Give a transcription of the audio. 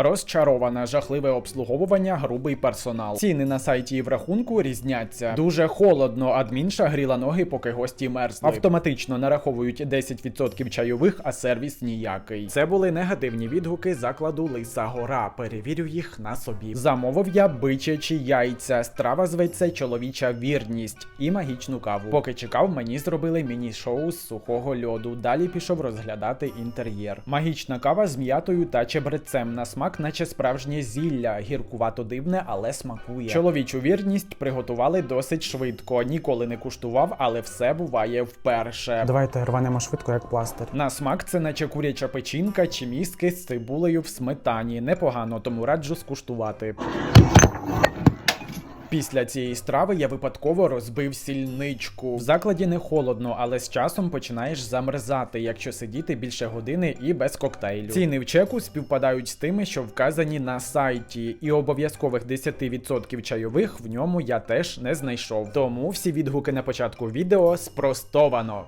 Розчарована, жахливе обслуговування, грубий персонал. Ціни на сайті і в рахунку різняться. Дуже холодно. Адмінша гріла ноги, поки гості мерзли. Автоматично нараховують 10% чайових, а сервіс ніякий. Це були негативні відгуки закладу Лиса Гора. Перевірю їх на собі. Замовив я бичачі яйця. Страва зветься чоловіча вірність і магічну каву. Поки чекав, мені зробили міні-шоу з сухого льоду. Далі пішов розглядати інтер'єр. Магічна кава з м'ятою та чебрецем. На смак, наче справжнє зілля. Гіркувато дивне, але смакує. Чоловічу вірність приготували досить швидко. Ніколи не куштував, але все буває вперше. Давайте рванемо швидко, як пластир. На смак це наче куряча печінка чи мізки з цибулею в сметані. Непогано, тому раджу скуштувати. Після цієї страви я випадково розбив сільничку. В закладі не холодно, але з часом починаєш замерзати, якщо сидіти більше години і без коктейлю. Ціни в чеку співпадають з тими, що вказані на сайті, і обов'язкових 10% чайових в ньому я теж не знайшов. Тому всі відгуки на початку відео спростовано.